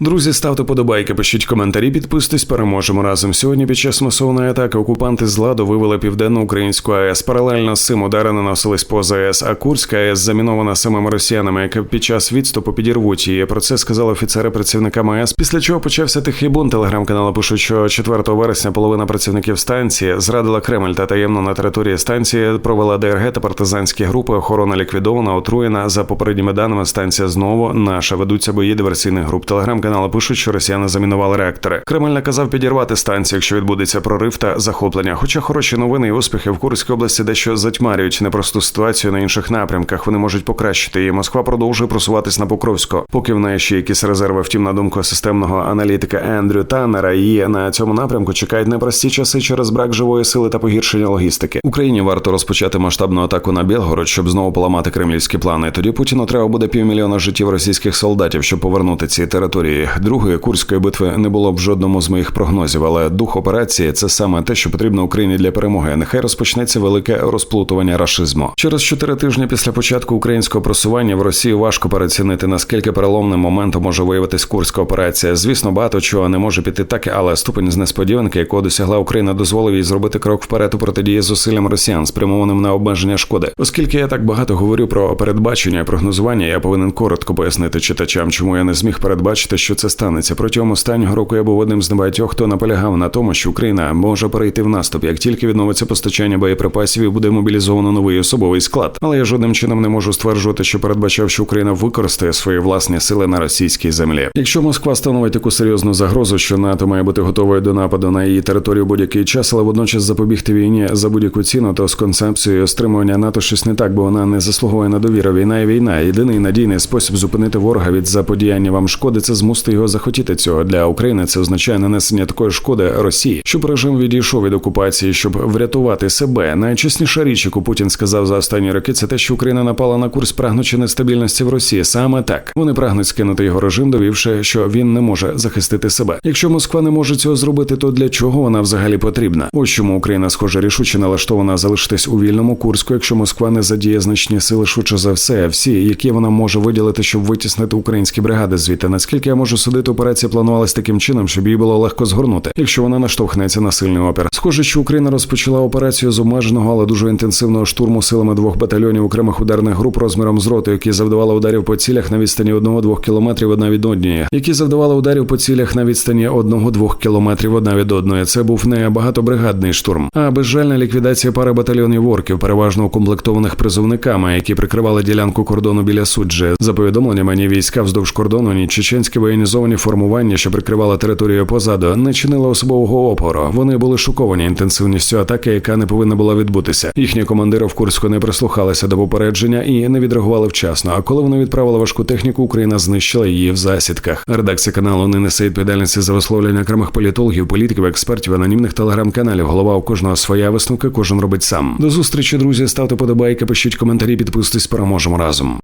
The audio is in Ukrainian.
Друзі, ставте подобайки, пишіть коментарі, підписуйтесь, переможемо разом. Сьогодні під час масовної атаки окупанти з ладу вивели південну українську АЕС. Паралельно з цим удари наносились по АЕС, а Курська АЕС замінована самими росіянами, які під час відступу підірвуть її. Про це сказали офіцери працівникам АЕС. Після чого почався тихий бунт. Телеграм-канали пишуть, що 4 вересня половина працівників станції зрадила Кремль та таємно на території станції провела ДРГ та партизанські групи. Охорона ліквідована, отруєна. За попередніми даними станція знову наша ведуться бої диверсійних груп. Телеграм-канали пишуть, що росіяни замінували реактори. Кремль наказав підірвати станцію, якщо відбудеться прорив та захоплення. Хоча хороші новини і успіхи в Курській області дещо затьмарюють непросту ситуацію на інших напрямках. Вони можуть покращити її. Москва продовжує просуватись на Покровську. Поки в неї ще якісь резерви. Втім, на думку системного аналітика Ендрю Таннера, її на цьому напрямку чекають непрості часи через брак живої сили та погіршення логістики. Україні варто розпочати масштабну атаку на Білгород, щоб знову поламати кремлівські плани. Тоді Путіну треба буде півмільйона життів російських солдатів, щоб повернути ці території. Другої курської битви не було б жодному з моїх прогнозів, але дух операції це саме те, що потрібно Україні для перемоги. Нехай розпочнеться велике розплутування рашизму. Через чотири тижні після початку українського просування в Росії важко перецінити наскільки переломним моментом може виявитись курська операція. Звісно, багато чого не може піти так, але ступень з несподіванки, якого досягла Україна, дозволив їй зробити крок вперед у протидії зусиллям росіян, спрямованим на обмеження шкоди. Оскільки я так багато говорю про передбачення і прогнозування, я повинен коротко пояснити читачам, чому я не зміг передбачити, що це станеться. Протягом останнього року я був одним з небагатьох, хто наполягав на тому, що Україна може перейти в наступ, як тільки відновиться постачання боєприпасів і буде мобілізовано новий особовий склад. Але я жодним чином не можу стверджувати, що передбачав, що Україна використає свої власні сили на російській землі. Якщо Москва становить таку серйозну загрозу, що НАТО має бути готовою до нападу на її територію будь-який час, але водночас запобігти війні за будь-яку ціну, то з концепцією стримування НАТО щось не так, бо вона не заслуговує на довіру. Війна і війна. Єдиний надійний спосіб зупинити ворога від заподіяння вам шкоди це змусити його захотіти цього для України. Це означає нанесення такої шкоди Росії, щоб режим відійшов від окупації, щоб врятувати себе. Найчесніша річ, яку Путін сказав за останні роки, це те, що Україна напала на курс, прагнучи нестабільності в Росії. Саме так вони прагнуть скинути його режим, довівши, що він не може захистити себе. Якщо Москва не може цього зробити, то для чого вона взагалі потрібна? Ось чому Україна, схоже, рішуче налаштована залишитись у вільному Курську, якщо Москва не задіє значні сили, швидше за все, всі, які вона може виділити, щоб витіснити українські бригади звідти. Наскільки я можу судити, операція планувалась таким чином, щоб її було легко згорнути, якщо вона наштовхнеться на сильний опір. Схоже, що Україна розпочала операцію з обмеженого, але дуже інтенсивного штурму силами двох батальйонів окремих ударних груп розміром з роту, які завдавали ударів по цілях на відстані одного-двох кілометрів одна від однієї, які завдавали ударів по цілях на відстані одного-двох кілометрів одна від одної. Це був не багатобригадний штурм, а безжальна ліквідація пари батальйонів орків, переважно укомплектованих призовниками, які прикривали ділянку кордону біля суджі. За повідомленнями, ні війська вздовж кордону, ні чеченські воєнізовані формування, що прикривали територію позаду, не чинили особового опору. Вони були шоковані інтенсивністю атаки, яка не повинна була відбутися. Їхні командири в Курську не прислухалися до попередження і не відреагували вчасно. А коли вони відправили важку техніку, Україна знищила її в засідках. Редакція каналу не несе відповідальності за висловлення окремих політологів, політиків, експертів, анонімних телеграм-каналів. Голова у кожного своя висновка, кожен робить сам. До зустрічі, друзі. Ставте подобайки, пишіть коментарі, підписуйтесь, переможемо разом.